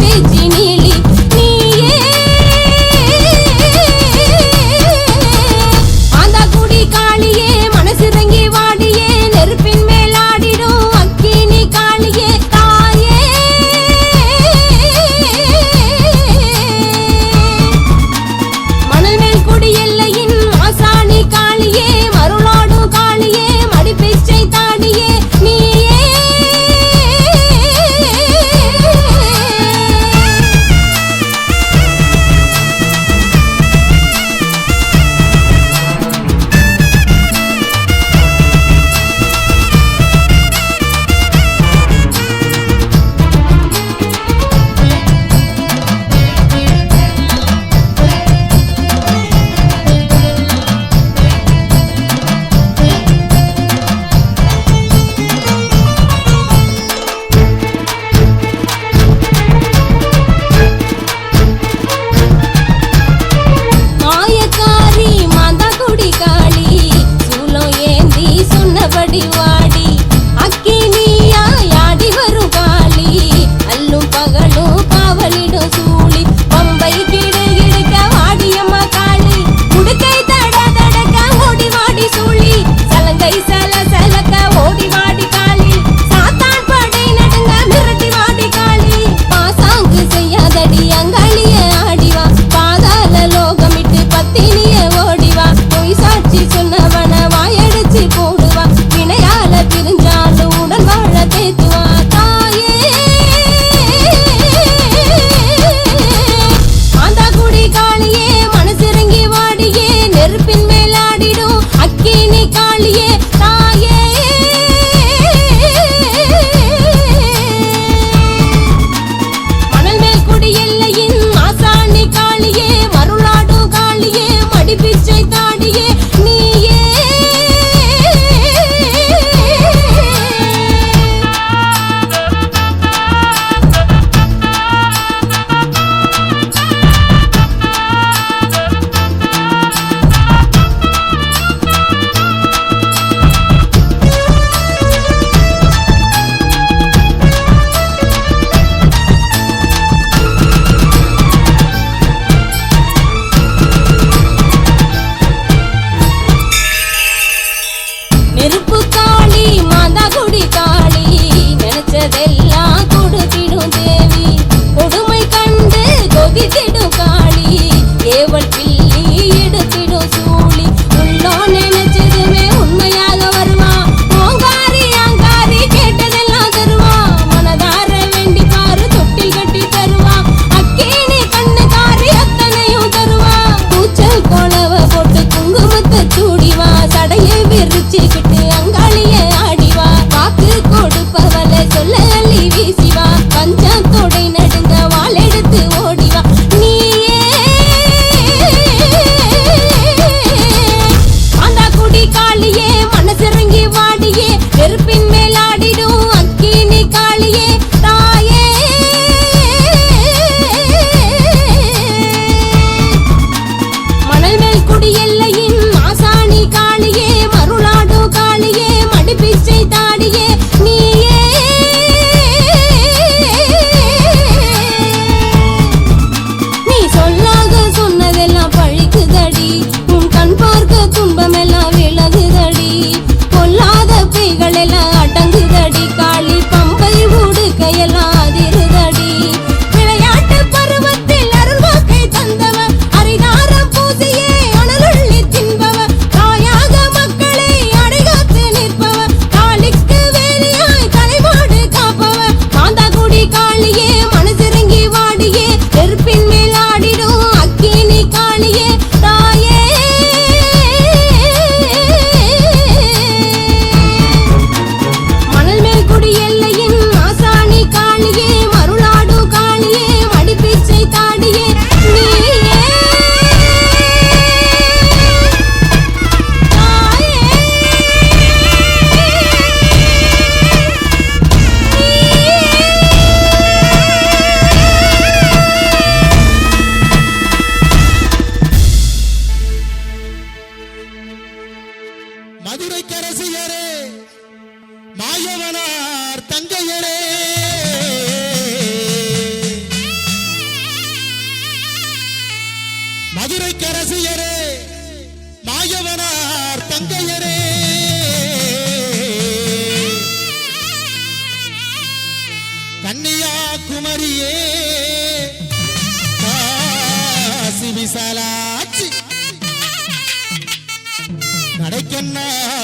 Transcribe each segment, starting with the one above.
baby.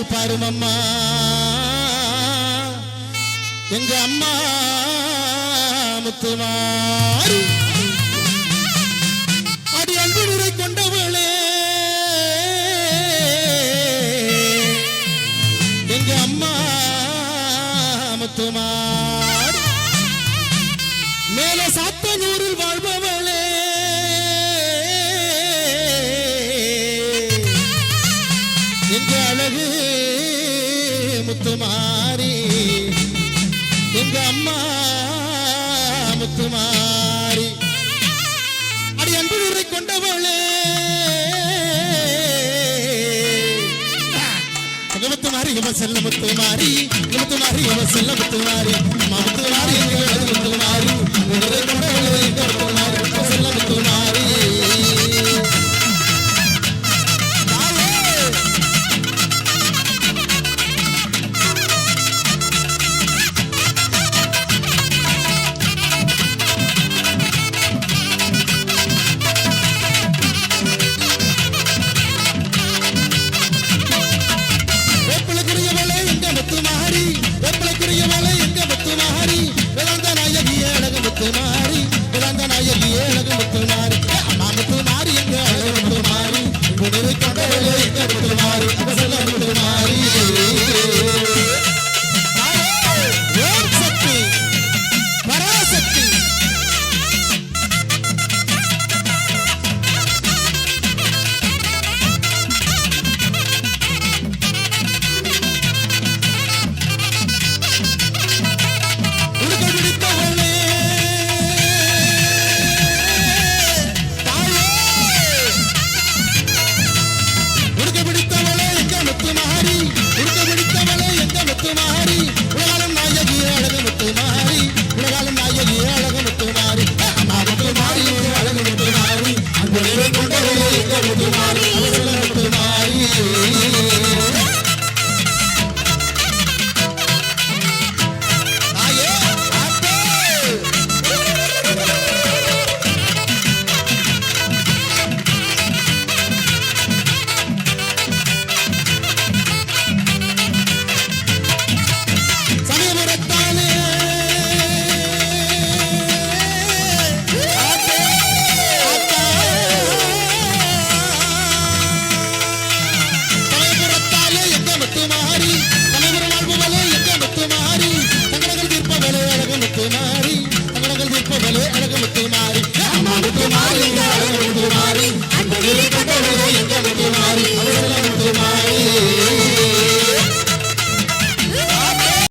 கண்களால் பாரும் அம்மா. எங்க அம்மா முத்துமாரி. அடி அன்பு நிறை கொண்டவளே. எங்க அம்மா முத்துமாரி முத்துமாரி எங்க அம்மா முத்துமாரி அடி அன்பு உரை கொண்டவளே. முத்துமாரி இவ செல்ல முத்துமாரி முத்துமாரி இவ செல்ல முத்துமாரி முத்துமாரி முத்துமாரி